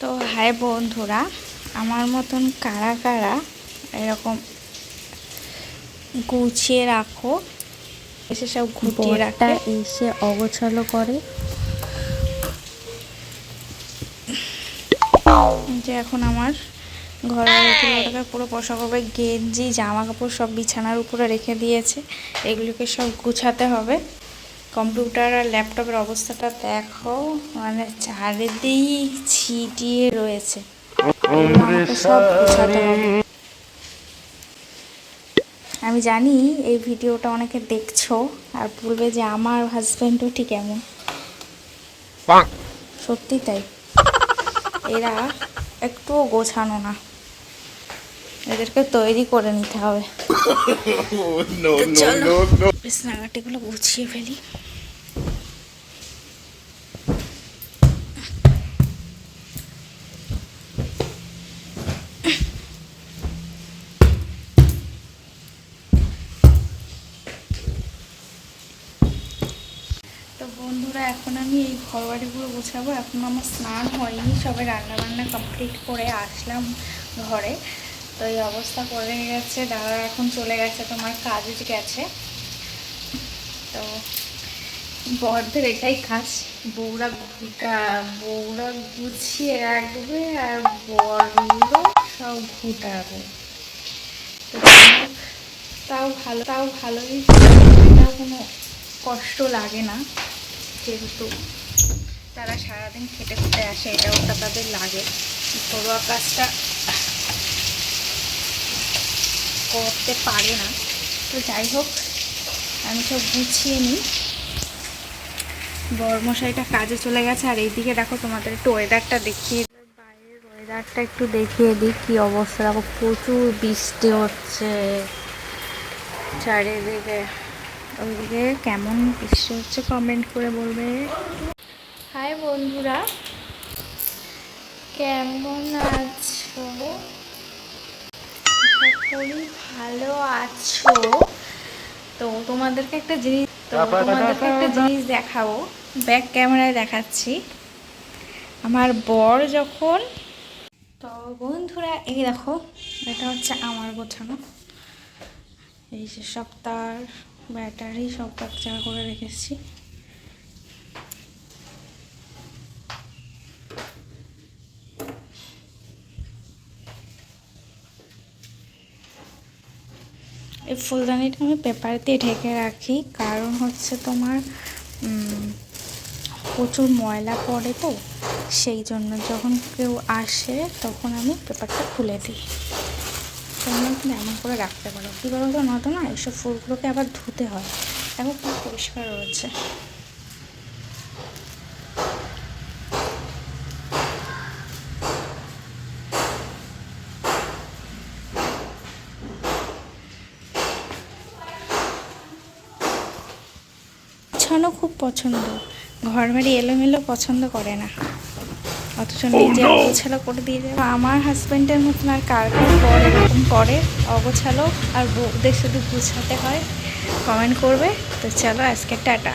তো হাই বন্ধুরা আমার মতন কারা কারা এরকম গুছিয়ে রাখো এসে সব ঘুটিয়ে বরটা রাখে। এসে অগোছালো করে। যে এখন আমার ঘরের পুরো পোশাক হবে গেঞ্জি জামা কাপড় সব বিছানার উপরে রেখে দিয়েছে এগুলোকে সব গুছাতে হবে। কম্পিউটার আর ল্যাপটপের অবস্থাটা দেখো মানে চারিদিক ছিটিয়ে রয়েছে। সব গুছাতে হবে। আমি জানি এই ভিডিওটা অনেকে দেখছ আর বলবে যে আমার হাজব্যান্ডও ঠিক এমন। সত্যি তাই। এরা একটুও গোছানো না। এদেরকে তৈরি করে নিতে হবে. বিছনাঘাটিগুলো গুছিয়ে ফেলি। তো বন্ধুরা, এখন আমি এই ঘর বাড়িগুলো গোছাবো। এখন আমার স্নান হয়নি সবাই রান্না বান্না কমপ্লিট করে আসলাম ঘরে। তো এই অবস্থা করে গেছে, দাদা এখন চলে গেছে তোমার কাজে গেছে। তো বরদের এটাই কাজ, বউরা ঘুটা- বউরা গুছিয়ে রাখবে আর বরগুলো সব ঘুটাবে। তাও ভালো, তাও ভালোই। কোনো কষ্ট লাগে না, যেহেতু তারা সারাদিন খেটে খেটে আসে এটা ওটা তাদের লাগে। ঘরোয়া কাজটা করতে পারে না। তো যাই হোক, আমি সব গুছিয়ে নিই। বরমশাইটা কাজে চলে গেছে, আর এইদিকে দেখো তোমাদের একটু ওয়েদারটা দেখিয়ে। বাইরের ওয়েদারটা একটু দেখিয়ে দিই, কী অবস্থা। দেখো প্রচুর বৃষ্টি হচ্ছে। চারিদিকে ওইদিকে কেমন বৃষ্টি হচ্ছে কমেন্ট করে বলবে। হাই বন্ধুরা কেমন আছো? করি ভালো আছো। তো তোমাদেরকে একটা জিনিস তো তোমাদেরকে একটা জিনিস দেখাবো। ব্যাক ক্যামেরায় দেখাচ্ছি। আমার বর যখন তো বন্ধুরা এই দেখো এটা হচ্ছে আমার গোছানো। এই যে সব তার ব্যাটারি সব এক করে রেখেছি এই ফুলদানিটা আমি পেপার দিয়ে ঢেকে রাখি, কারণ হচ্ছে তোমার প্রচুর ময়লা পড়ে তো, সেই জন্য যখন কেউ আসে তখন আমি পেপারটা খুলে দিই। তোমরা কিন্তু এমন করে রাখতে পারো। কী বলো তো নয়তো না এইসব ফুলগুলোকে আবার ধুতে হয়। এখন খুব পরিষ্কার রয়েছে। খুব পছন্দ। ঘর বাড়ি এলোমেলো পছন্দ করে না। অথচ নিজে অগোছালো করে দিয়ে যাবে আমার হাজব্যান্ডের মতন আর কার কার পর এরকম করে অগোছালো আর বউদের শুধু গুছাতে হয়। কমেন্ট করবে। তো চলো আজকে টাটা।